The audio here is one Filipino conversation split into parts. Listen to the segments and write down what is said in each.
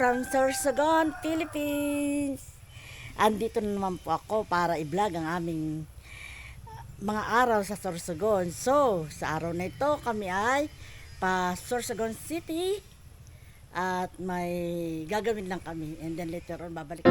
from Sorsogon, Philippines. Andito na naman po ako para i-vlog ang aming mga araw sa Sorsogon. So, sa araw na ito, kami ay pa Sorsogon City at may gagawin lang kami and then later on babalik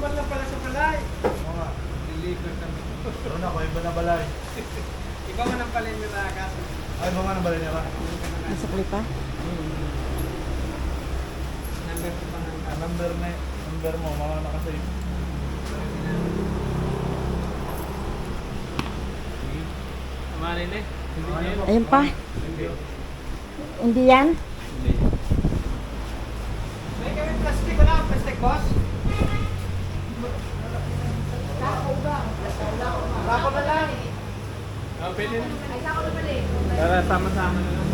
Man lang pala sa balay. Oo nga. Deliver kami. Pero na, kung iba na balay. Iba man ang balay nila kaso. Ay, ba nga na balay niya ba? Nasukli pa? Number ko pa ng Ah, number na number mo, mga nakasave. Sige. Amarin eh. Ayun pa. Hindi. Yan? Hindi. May kami plastic wala ang plastic boss? Bako na lang. Oh, pwede na. Para sama-sama na lang.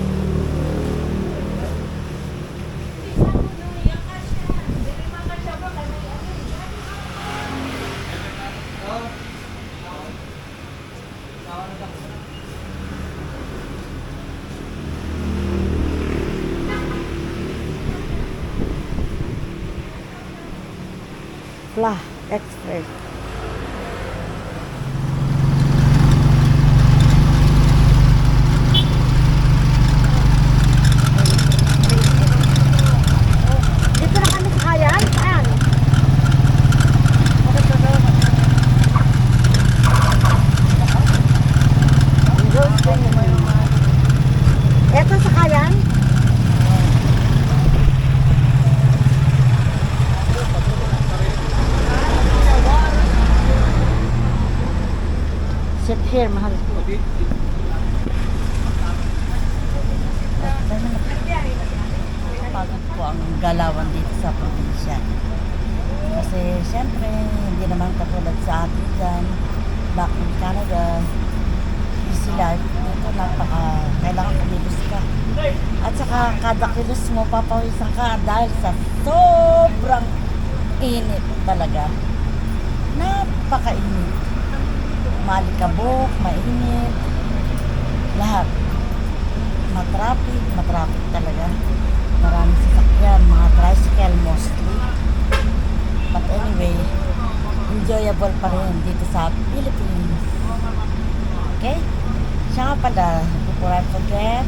Fla, Express. Dito na kami sa kayan? Saan? Eto sa kayan? Sit here, mahal po. Pagod po ang galawan dito sa probinsya. Kasi siyempre, hindi naman katulad sa atin dyan. Back in Canada, easy life. Dito napaka, kailangan kumilos ka. At saka kada kilos mo, papawisan ka dahil sa sobrang init talaga. Napakainit. Malikabok, mainit, lahat. Matraffic, matraffic talaga. Maraming sasakyan, mga tricycle mostly. But anyway, enjoyable pa rin dito sa Philippines. Okay? Siya nga pala, before I forget,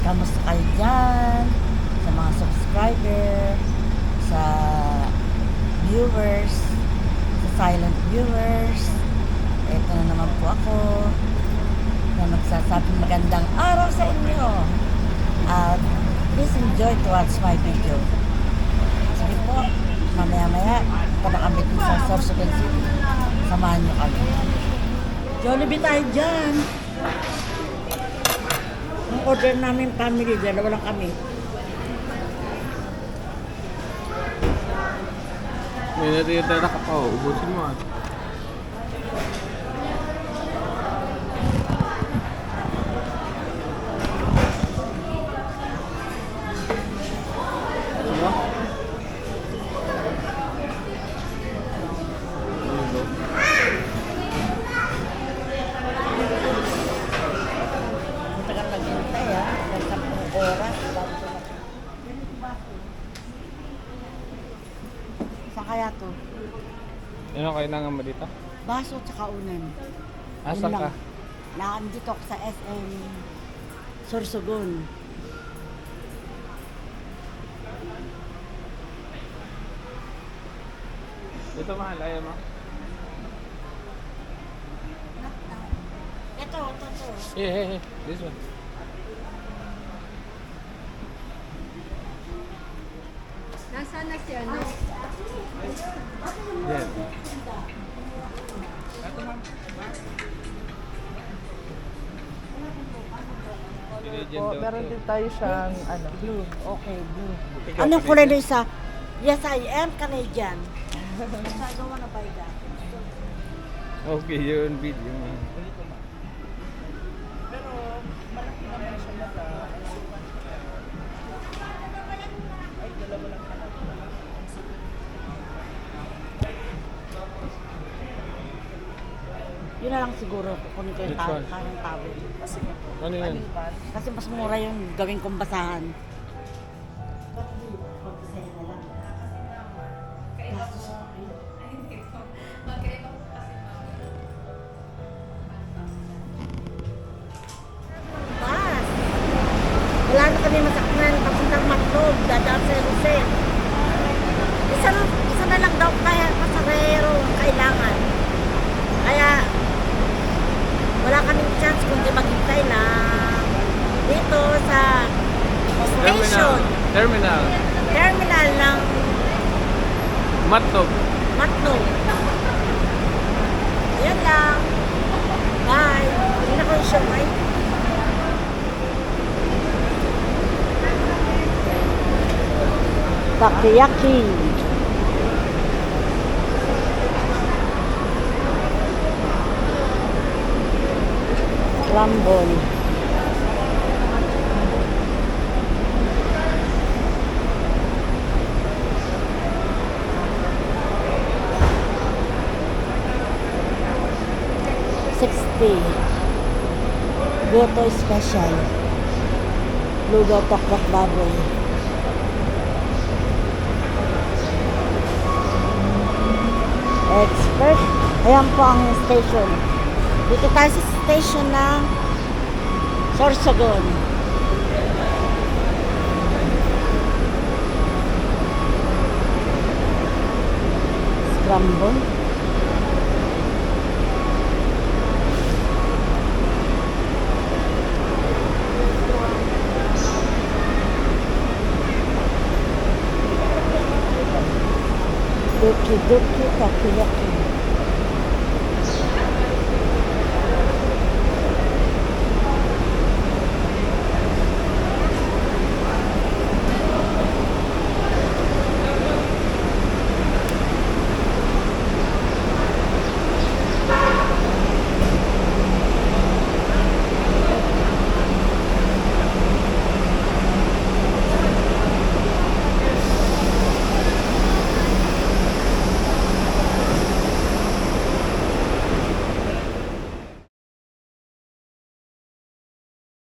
kamusta kayo dyan, sa mga subscriber, sa viewers, sa silent viewers. Ito na naman po ako na magsasabing magandang araw sa inyo. At please enjoy to watch my video. Sige po, mamaya-maya, punta na kami dun sa Sorsogon City. Samahan niyo kami. Jollibee tayo dyan. Ang order namin family, dalawa lang kami. May natitira ka pa, ubusin mo ah. Kailangan mo dito? Baso tsaka unan. Asan ka? Naandito ako sa SM Sorsogon. Dito mahal, ayaw mo. Ito, ito, ito. Yeah, yeah, yeah. This one. Nasaan na Yeah. Po, meron din tayo siyang ano. Blue. Okay, blue. Anong kulay na isa? Yes, I am Canadian. so I don't wanna buy that. Okay, yun video mo. Pero malaki naman siya mata. Yun na lang siguro kukunin ko yung Which tawel, one? kanang po. Ano yan? Kasi mas mura yung gawing kong basahan. Matnog. Matno. Yan lang. Bye. Hindi na ko yung siomay. Takoyaki. Rambon. Sixty. Goto special. Lugaw tokbok baboy. Expert. Ayan po ang station. Dito tayo sa station ng Sorsogon. Scramble.